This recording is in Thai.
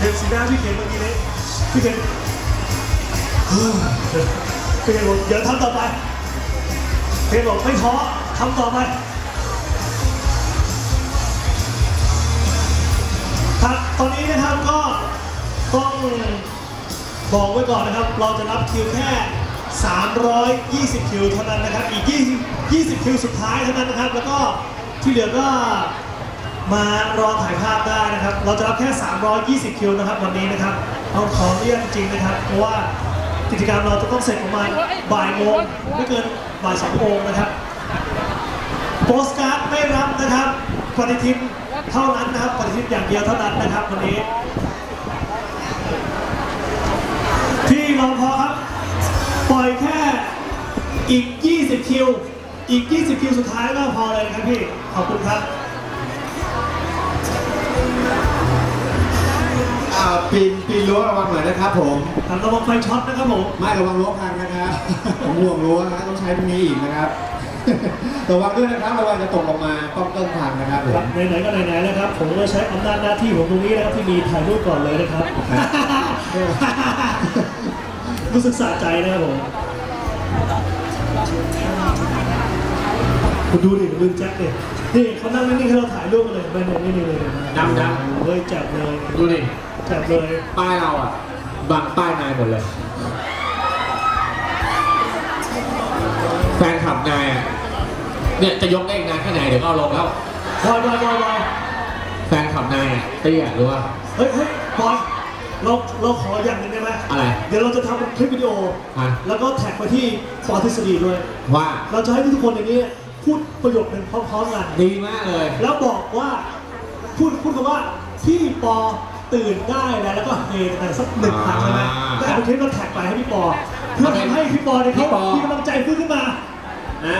เห็นะพี่เข็มเมื่อกี้นี้พี่เข็มพี่เข็มบอกเดี๋ยวทำต่อไปพี่เข็มบอกไม่ท้อทำต่อไปครับตอนนี้นะครับก็ต้องบอกไว้ก่อนนะครับ เราจะรับคิวแค่ 320 คิวเท่านั้นนะครับ อีก 20 20 คิวสุดท้ายเท่านั้นนะครับ แล้วก็ที่เหลือก็ มารอถ่ายภาพได้นะครับ เราจะรับแค่ 320 คิวนะครับวันนี้นะครับต้องขอเรียกจริงนะครับ เพราะว่ากิจกรรมเราจะต้องเสร็จประมาณบ่ายโมงไม่เกินบ่ายสองโมงนะครับ โปสการ์ดไม่รับนะครับปฏิทินเท่านั้นนะครับปฏิทินอย่างเดียวเท่านั้นนะครับวันนี้ ที่รอพอครับ ปล่อยแค่อีก 20 คิว อีก 20 คิวสุดท้ายก็พอเลยนะครับพี่ ขอบคุณครับ ปีนปีนรั้วระวังหน่อยนะครับผมทำระวังไฟช็อตนะครับผม ไม่ระวังรั้วพังนะครับผมห่วงรั้วนะต้องใช้พวกนี้อีกนะครับ ระวังด้วยนะครับระวังจะตกลงมาต้องต้นพังนะครับผครัมบไหนๆก็ไหนๆนะครับ ผมจะใช้อำนาจหน้าที่ของตรงนี้นะครับที่มีถ่ายรูปก่อนเลยนะครับ รู้สึกสะใจนะครับผมคุณดูดิลืมแจ็คเลยนี่เขานั่งนิ่งๆให้เราถ่ายรูปกันเลยไม่เนี่ยนี่นี่เลยดำๆเฮ้ยจับเลยดูดิ จับเลยป้ายเราอะบังป้ายนายหมดเลย แฟนขับนายอะเนี่ยจะยกเลขนายแค่ไหนเดี๋ยวก็เอาลงแล้วบอยบอยบอยบอยแฟนขับนายอะเตี้ยรู้ป่ะเฮ้ยเฮ้ยบอยเราเราขออย่างหนึ่งได้ไหมอะไรเดี๋ยวเราจะทำเป็นคลิปวิดีโอ ฮะ แล้วก็แท็กไปที่ปอทฤษฎีด้วย ว่าเราจะให้ทุกคนในนี้พูดประโยคหนึ่งพร้อมๆกัน ดีมากเลย แล้วบอกว่าพูดพูดคำว่าพี่ปอ ตื่นได้แล้วแล้วก็เฮกันสักหนึ่งครั้งใช่ไหมอ่าแล้วเอาคลิปเราแท็กไปให้พี่ปอเพื่อทำให้พี่ปอเนี่ยเขาพี่ปอมีกำลังใจฟื้นขึ้นมานะ